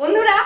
বন্ধুরা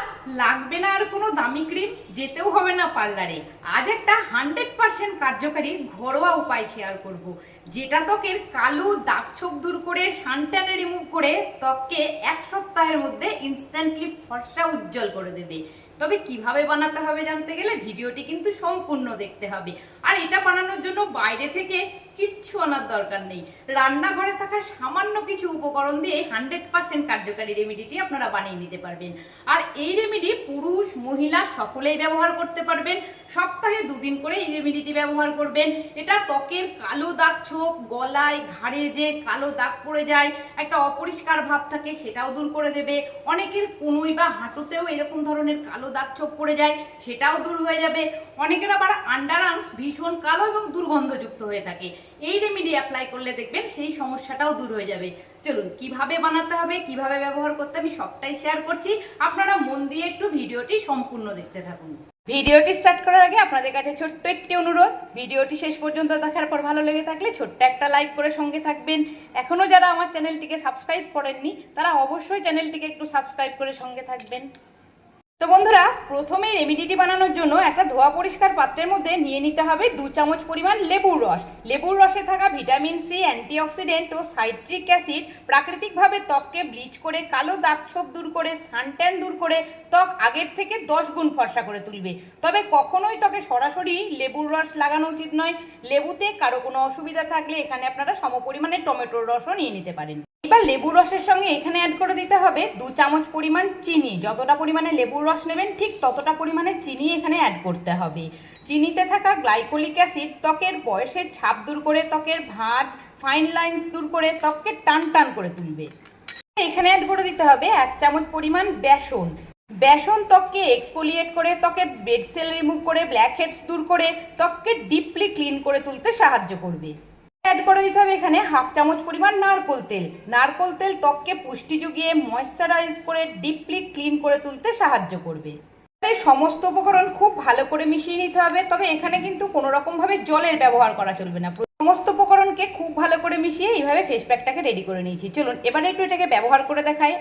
লাগবে না আর কোনো দামি ক্রিম? যেতেও হবে না পার্লারে। আজ একটা হান্ড্রেড পার্সেন্ট কার্যকারী ঘরোয়া উপায় শেয়ার করব। যেটা ত্বকের কালো দাগ ছোপ দূর করে সানট্যানে রিমুভ করে ত্বককে এক সপ্তাহের মধ্যে ইনস্ট্যান্টলি ফর্সা উজ্জ্বল করে দেবে। তবে কীভাবে বানাতে হবে জানতে গেলে ভিডিওটি কিন্তু সম্পূর্ণ দেখতে হবে। আর এটা বানানোর জন্য বাইরে থেকে কিচ্ছু আনার দরকার নেই। রান্নাঘরে থাকা সামান্য কিছু উপকরণ দিয়ে হান্ড্রেড পার্সেন্ট কার্যকারী রেমেডিটি আপনারা বানিয়ে নিতে পারবেন। আর এই রেমেডি পুরুষ, মহিলা সকলেই ব্যবহার করতে পারবেন। সপ্তাহে দুদিন করে এই রেমিডিটি ব্যবহার করবেন। এটা ত্বকের কালো দাগ ছোপ, গলায় ঘাড়ে যে কালো দাগ পড়ে যায়, একটা অপরিষ্কার ভাব থাকে সেটাও দূর করে দেবে। অনেকের কুনুই বা হাঁটুতেও এরকম ধরনের কালো দাগ ছোপ পড়ে যায়, সেটাও দূর হয়ে যাবে। অনেকের আবার আন্ডার আর্মস ভীষণ কালো এবং দুর্গন্ধযুক্ত হয়ে থাকে। এই রেমিডি অ্যাপ্লাই করলে দেখবেন সেই সমস্যাটাও দূর হয়ে যাবে। চলুন, কীভাবে বানাতে হবে, কীভাবে ব্যবহার করতে আমি সবটাই শেয়ার করছি। আপনারা মন দিয়ে একটু ভিডিওটি সম্পূর্ণ দেখতে থাকুন। ভিডিওটি স্টার্ট করার আগে আপনাদের কাছে ছোট্ট একটি অনুরোধ, ভিডিওটি শেষ পর্যন্ত দেখার পর ভালো লেগে থাকলে ছোট্ট একটা লাইক করে সঙ্গে থাকবেন। এখনও যারা আমার চ্যানেলটিকে সাবস্ক্রাইব করেননি, তারা অবশ্যই চ্যানেলটিকে একটু সাবস্ক্রাইব করে সঙ্গে থাকবেন। তো বন্ধুরা, প্রথমে রেমিডিটি বানানোর জন্য একটা ধোয়া পরিষ্কার পাত্রের মধ্যে নিয়ে নিতে হবে দু চামচ পরিমাণ লেবুর রস। লেবুর রসে থাকা ভিটামিন সি, অ্যান্টিঅক্সিডেন্ট ও সাইট্রিক অ্যাসিড প্রাকৃতিকভাবে ত্বককে ব্লিচ করে কালো দাগ ছোপ দূর করে, সানট্যান দূর করে ত্বক আগের থেকে দশ গুণ ফর্সা করে তুলবে। তবে কখনোই ত্বকে সরাসরি লেবুর রস লাগানো উচিত নয়। লেবুতে কারও কোনো অসুবিধা থাকলে এখানে আপনারা সমপরিমাণে টমেটোর রসও নিয়ে নিতে পারেন। এবার লেবুর রসের সঙ্গে এখানে অ্যাড করে দিতে হবে দু চামচ পরিমাণ চিনি। যতটা পরিমাণে লেবুর রস নেবেন ঠিক ততটা পরিমাণে চিনি এখানে অ্যাড করতে হবে। চিনিতে থাকা গ্লাইকোলিক অ্যাসিড ত্বকের বয়সের ছাপ দূর করে, ত্বকের ভাঁজ ফাইন লাইন্স দূর করে, ত্বককে টান টান করে তুলবে। এখানে অ্যাড করে দিতে হবে এক চামচ পরিমাণ বেসন। বেসন ত্বককে এক্সপোলিয়েট করে, ত্বকের বেড সেল রিমুভ করে ব্ল্যাক হেডস দূর করে, ত্বককে ডিপলি ক্লিন করে তুলতে সাহায্য করবে। অ্যাড করে দিতে হবে এখানে হাফ চামচ পরিমাণ নারকোল তেল। নারকোল তেল ত্বককে পুষ্টি যুগিয়ে ময়শ্চারাইজ করে ডিপলি ক্লিন করে তুলতে সাহায্য করবে। এই সমস্ত উপকরণ খুব ভালো করে মিশিয়ে নিতে হবে, তবে এখানে কিন্তু কোনো রকম ভাবে জলের ব্যবহার করা চলবে না। সমস্ত উপকরণকে খুব ভালো করে মিশিয়ে এইভাবে ফেস প্যাকটাকে রেডি করে নিয়েছি। চলুন, এবারে একটু এটাকে ব্যবহার করে দেখাই।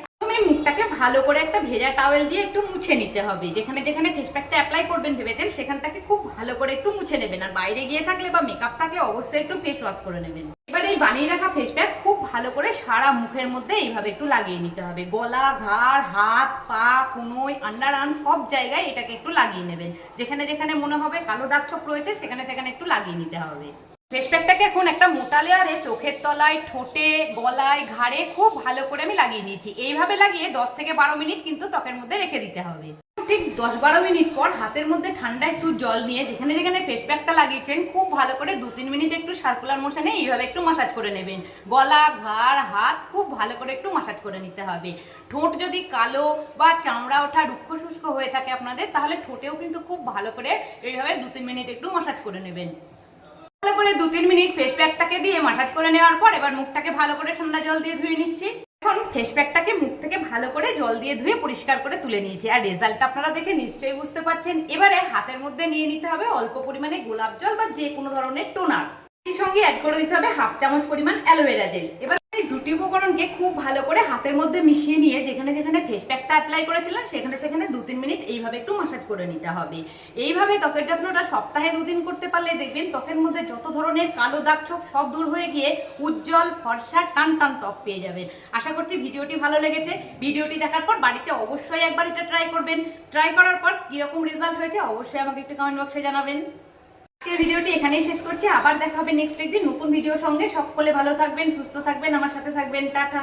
মুখটাকে ভালো করে একটা ভেজা টাওয়েল দিয়ে একটু মুছে নিতে হবে। যেখানে যেখানে ফেস প্যাকটা অ্যাপ্লাই করবেন ভেবেছেন, সেখানটাকে খুব ভালো করে একটু মুছে নেবেন। আর বাইরে গিয়ে থাকলে বা মেকআপ থাকলে অবশ্যই একটু ফেস ওয়াশ করে নেবেন। এবার এই বানিয়ে রাখা ফেস প্যাক খুব ভালো করে সারা মুখের মধ্যে এইভাবে একটু লাগিয়ে নিতে হবে। গলা, ঘাড়, হাত, পা, কুনোই আন্ডার আর্ম সব জায়গায় এটাকে একটু লাগিয়ে নেবেন। যেখানে যেখানে মনে হবে কালো দাগ ছোপ রয়েছে, সেখানে সেখানে একটু লাগিয়ে নিতে হবে। ফেস প্যাকটাকে এখন একটা মোটা লেয়ারে চোখের তলায়, ঠোঁটে, গলায়, ঘাড়ে খুব ভালো করে আমি লাগিয়ে নিয়েছি। এইভাবে লাগিয়ে দশ থেকে বারো মিনিট কিন্তু ত্বকের মধ্যে রেখে দিতে হবে। ঠিক দশ বারো মিনিট পর হাতের মধ্যে ঠান্ডা একটু জল নিয়ে যেখানে যেখানে ফেস প্যাকটা লাগিয়েছেন, খুব ভালো করে দু তিন মিনিট একটু সার্কুলার মোশনে এইভাবে একটু মাসাজ করে নেবেন। গলা, ঘাড়, হাত খুব ভালো করে একটু মাসাজ করে নিতে হবে। ঠোঁট যদি কালো বা চামড়া ওঠা রুক্ষ শুষ্ক হয়ে থাকে আপনাদের, তাহলে ঠোঁটেও কিন্তু খুব ভালো করে এইভাবে দু তিন মিনিট একটু মাসাজ করে নেবেন। ভালো করে দু তিন মিনিট ফেস প্যাকটাকে দিয়ে মাসাজ করে নেওয়ার পর এবার মুখটাকে ভালো করে ঠান্ডা জল দিয়ে ধুয়ে নিচ্ছি। এখন ফেস প্যাকটাকে মুখ থেকে ভালো করে জল দিয়ে ধুয়ে পরিষ্কার করে তুলে নিয়েছি। আর রেজাল্টটা আপনারা দেখে নিশ্চয়ই বুঝতে পারছেন। এবারে হাতের মধ্যে নিয়ে নিতে হবে অল্প পরিমাণে গোলাপ জল বা যে কোনো ধরনের টোনার। এর সঙ্গে অ্যাড করে দিতে হবে হাফ চামচ পরিমাণ অ্যালোভেরা জেল এবার এই দুটি উপকরণকে খুব ভালো করে হাতের মধ্যে মিশিয়ে নিয়ে যেখানে যেখানে ফেস প্যাকটা অ্যাপ্লাই করেছিলাম, সেখানে সেখানে দু তিন মিনিট এইভাবে একটু মাসাজ করে নিতে হবে। এইভাবে ত্বকের যত্নটা সপ্তাহে দুদিন করতে পারলে দেখবেন ত্বকের মধ্যে যত ধরনের কালো দাগ ছোপ সব দূর হয়ে গিয়ে উজ্জ্বল, ফর্সা, টান টান ত্বক পেয়ে যাবেন। আশা করছি ভিডিওটি ভালো লেগেছে। ভিডিওটি দেখার পর বাড়িতে অবশ্যই একবার এটা ট্রাই করবেন। ট্রাই করার পর কীরকম রেজাল্ট হয়েছে অবশ্যই আমাকে একটু কমেন্ট বক্সে জানাবেন। ভিডিওটি এখানেই শেষ করছি। আবার দেখা হবে নেক্সট একদিন নতুন ভিডিওর সঙ্গে। সকলে ভালো থাকবেন, সুস্থ থাকবেন। আমার সাথে থাকবেন। টাটা।